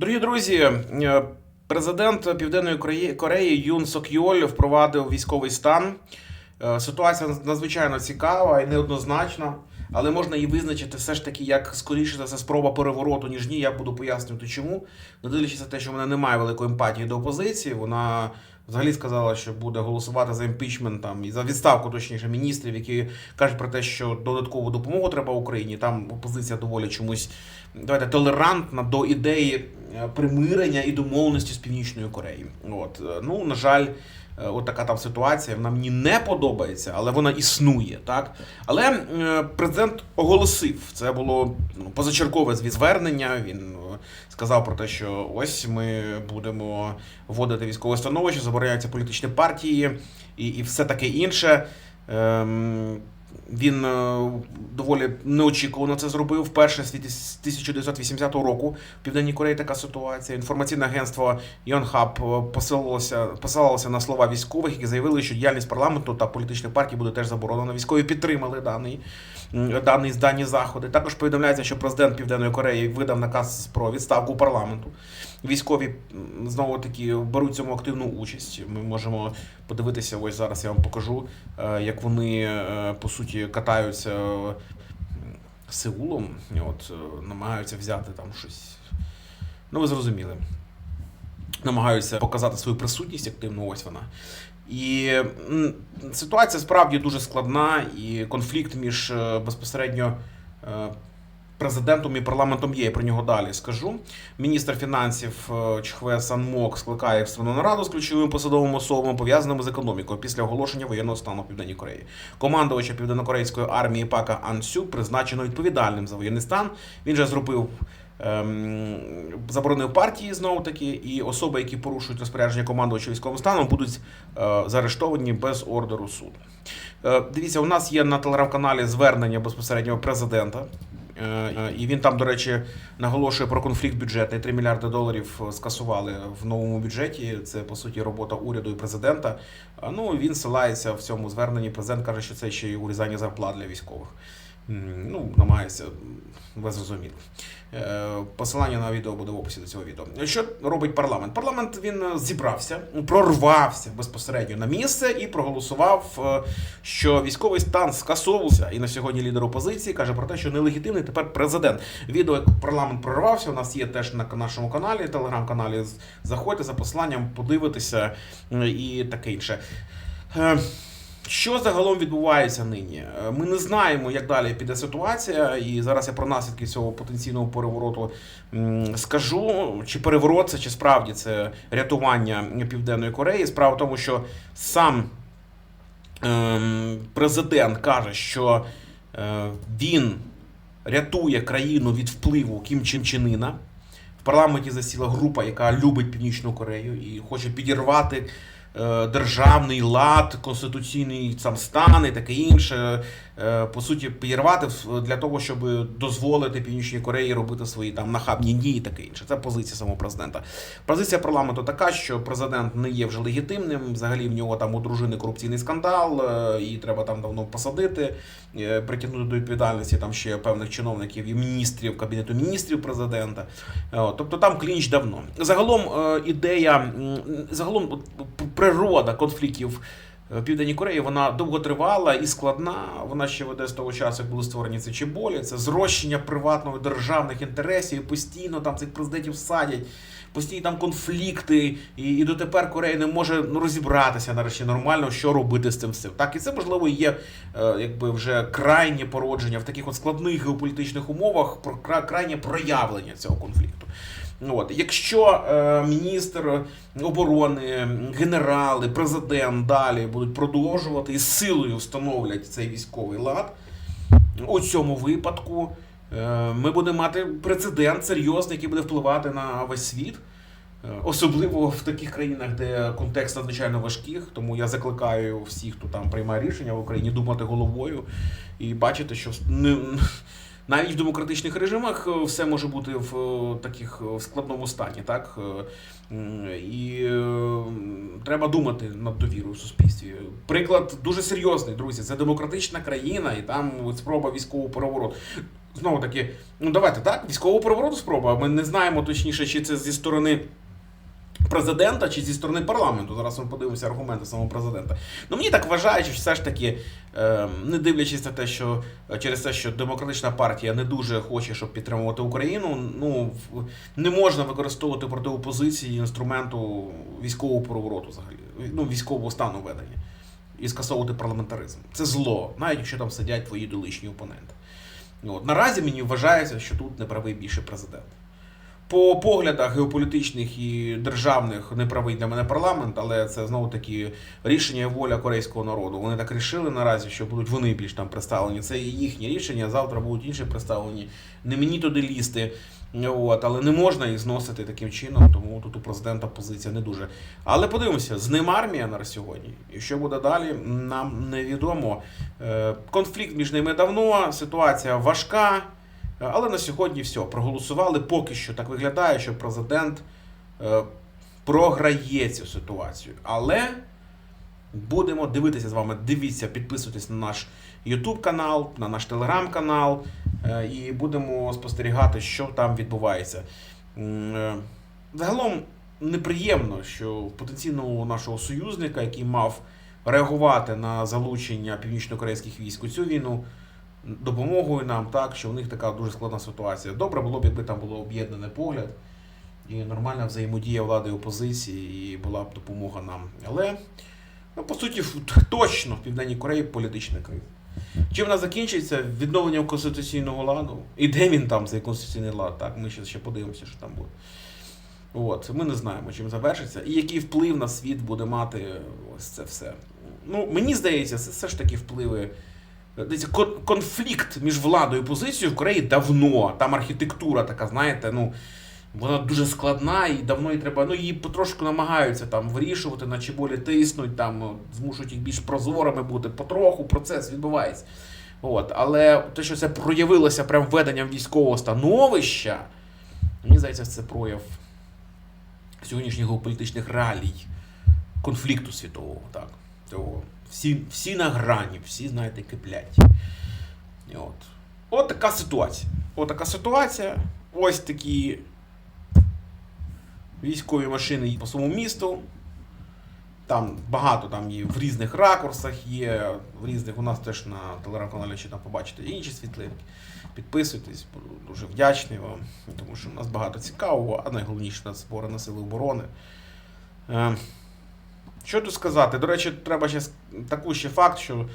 Дорогі друзі, е, президент Південної Кореї- Юн Сок Йоль впровадив військовий стан. Е, Ситуація надзвичайно цікава і неоднозначна, але можна її визначити все ж таки як скоріше за все спроба перевороту, ніж ні. Я буду пояснювати, чому. Не дивлячись на те, що в мене немає великої емпатії до опозиції, вона взагалі сказала, що буде голосувати за імпічмент і за відставку, точніше, міністрів, які кажуть про те, що додаткову допомогу треба Україні. Там опозиція доволі чомусь давайте толерантна до ідеї примирення і домовленості з Північною Кореєю. От е, ну на жаль. е, От така там ситуація, вона мені не подобається, але вона існує, так. Але е, президент оголосив, це було ну, позачергове зві- звернення. Він е, сказав про те, що ось ми будемо вводити військове становище, забороняються політичні партії і, і все таке інше. Ем, він е, доволі неочікувано це зробив. Вперше з 1980 року в Південній Кореї така ситуація. Інформаційне агентство Yonhap е, посилалося, на слова військових, які заявили, що діяльність парламенту та політичних партій буде теж заборонена. Військові підтримали даний, даний дані заходи. Також повідомляється, що президент Південної Кореї видав наказ про відставку парламенту. Військові знову таки беруть цьому активну участь. Ми можемо подивитися. Ось зараз я вам покажу, е, як вони по суті катаються е, Сеулом, от е, намагаються взяти там щось. Ну, ви зрозуміли. Намагаються показати свою присутність активну, ось вона. І ситуація справді дуже складна, і конфлікт між е, безпосередньо президентом і парламентом є. Я про нього далі скажу. Міністр фінансів е, Чхве Санмок скликає екстрену нараду з ключовими посадовими особами, пов'язаними з економікою після оголошення воєнного стану в Південній Кореї. Командувача південнокорейської армії Пака Ансю призначено відповідальним за воєнний стан. Він же зробив. ем, Заборонив партії знову таки, і особи, які порушують розпорядження командувача військовим станом, будуть е, заарештовані без ордеру суду. Е, дивіться, у нас є на телеграм-каналі звернення безпосереднього президента. Е, е, І він там, до речі, наголошує про конфлікт бюджетний. 3 мільярди доларів е, скасували в новому бюджеті. Це по суті робота уряду і президента. Ну він ссилається в цьому зверненні. Президент каже, що це ще й урізання зарплат для військових. Ну, намагається, ви зрозуміли. Е, Посилання на відео буде в описі до цього відео. Що робить парламент? Парламент він е, зібрався, прорвався безпосередньо на місце і проголосував, е, що військовий стан скасовувався. І на сьогодні лідер опозиції каже про те, що нелегітимний тепер президент. Відео, як парламент прорвався, у нас є теж на нашому каналі, телеграм-каналі. Заходьте за посиланням, подивитися і таке інше. Що загалом відбувається нині? Е, Ми не знаємо, як далі піде ситуація, і зараз я про наслідки цього потенційного перевороту скажу. Чи переворот це, чи справді це рятування Південної Кореї. Справа в тому, що сам ем, президент каже, що е, він рятує країну від впливу Кім Чен Ченина. В парламенті засіла група, яка любить Північну Корею і хоче підірвати державний лад, конституційний сам стан і таке інше. Е, по суті, підірвати для того, щоб дозволити Північній Кореї робити свої там нахабні дії і таке інше. Це позиція самого президента. Позиція парламенту така, що президент не є вже легітимним. Взагалі в нього там у дружини корупційний скандал, е, її треба там давно посадити, е, притягнути до відповідальності там ще певних чиновників і міністрів кабінету міністрів президента. Тобто там клінч давно. Загалом ідея, загалом природа конфліктів. В Південній Кореї вона довготривала і складна. Вона ще веде з того часу, як були створені ці чеболі. Це зрощення приватного державних інтересів. І постійно там цих президентів садять, постійні там конфлікти. І, і дотепер Корея не може ну, розібратися нарешті нормально, що робити з цим всім. Так, і це можливо є е, якби вже крайнє породження в таких от складних геополітичних умовах, про крайнє проявлення цього конфлікту. Ну, От. Якщо е, міністр оборони, генерали, президент далі будуть продовжувати і силою встановлять цей військовий лад, у цьому випадку е, ми будемо мати прецедент серйозний, який буде впливати на весь світ. Е, Особливо в таких країнах, де контекст надзвичайно важких, тому я закликаю всіх, хто там приймає рішення в Україні, думати головою і бачити, що не, навіть в демократичних режимах е, все може бути в е, таких е, в складному стані, так і треба думати над довірою в суспільстві. Приклад дуже серйозний, друзі. Це демократична країна, і там спроба військового перевороту. знову таки, ну давайте так, військову перевороту спроба. Ми не знаємо точніше, чи це зі сторони. Президента чи зі сторони парламенту. Зараз ми подивимося аргументи самого президента. Ну мені так вважає, що все ж таки, е, не дивлячись на те, що через те, що демократична партія не дуже хоче, щоб підтримувати Україну, ну не можна використовувати проти опозиції інструменту військового перевороту взагалі, ну військового стану ведення і скасовувати парламентаризм. Це зло, навіть якщо там сидять твої доличні опоненти. От. Наразі мені вважається, що тут не правий більше президент. По поглядах геополітичних і державних не правий для мене парламент, але це знову таки рішення воля корейського народу. Вони так рішили наразі, що будуть вони більш там представлені. Це їхнє рішення. Завтра будуть інші представлені. Не мені туди лізти. От, але не можна їх зносити таким чином, тому тут у президента позиція не дуже. Але подивимося, з ним армія на сьогодні. І що буде далі, нам невідомо. Е, Конфлікт між ними давно, ситуація важка. Але на сьогодні все. Проголосували. Поки що так виглядає, що президент е, програє цю ситуацію. Але будемо дивитися з вами. Дивіться, підписуйтесь на наш YouTube канал, на наш Telegram канал е, і будемо спостерігати, що там відбувається. Е, Загалом неприємно, що потенційного нашого союзника, який мав реагувати на залучення північно-корейських військ у цю війну, допомогою нам, так, що в них така дуже складна ситуація. Добре було б, якби там було об'єднаний погляд і нормальна взаємодія влади і опозиції, і була б допомога нам. Але, ну, по суті, точно в Південній Кореї політична криза. Чим вона закінчиться? Відновленням конституційного ладу. І де він там, цей конституційний лад? Так, ми ще, ще подивимося, що там буде. От, ми не знаємо, чим завершиться, і який вплив на світ буде мати ось це все. Ну, мені здається, це все ж таки впливи. Кон- конфлікт між владою і опозицією в Кореї давно. Там архітектура така, знаєте, ну вона дуже складна і давно її треба. Ну її потрошку намагаються там вирішувати, наче болі тиснуть, там ну, змушують їх більш прозорими бути. Потроху процес відбувається. От, але те, що це проявилося прям введенням військового становища, мені здається, це прояв сьогоднішніх геополітичних реалій, конфлікту світового. Так. Цього. Всі, всі на грані, всі, знаєте, киплять. І От. От така ситуація. От така ситуація. Ось такі військові машини по своєму місту. Там багато там є в різних ракурсах, є в різних. У нас теж на телеграм-каналі ще там побачите інші світлинки. Підписуйтесь, буду дуже вдячний вам, тому що у нас багато цікавого, а найголовніше на збори на сили оборони. Що тут сказати? До речі, треба ще таку ще факт, що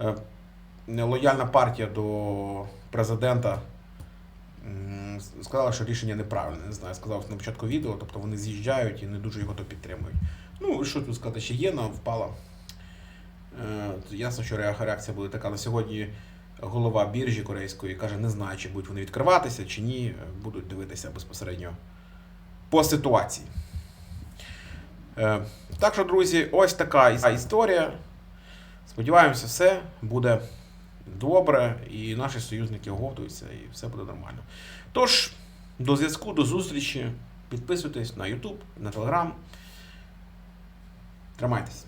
е, лояльна партія до президента сказала, що рішення неправильне. Не знаю, сказав на початку відео, тобто вони з'їжджають і не дуже його то підтримують. Ну, що тут сказати, ще єна впала. Е, ясно, що реакція буде така на сьогодні. Голова біржі корейської каже, не знаю, чи будуть вони відкриватися, чи ні. Будуть дивитися безпосередньо по ситуації. Е, Так що, друзі, ось така історія. Сподіваємося, все буде добре, і наші союзники оговтуються, і все буде нормально. Тож, до зв'язку, до зустрічі. Підписуйтесь на YouTube, на Telegram. Тримайтесь.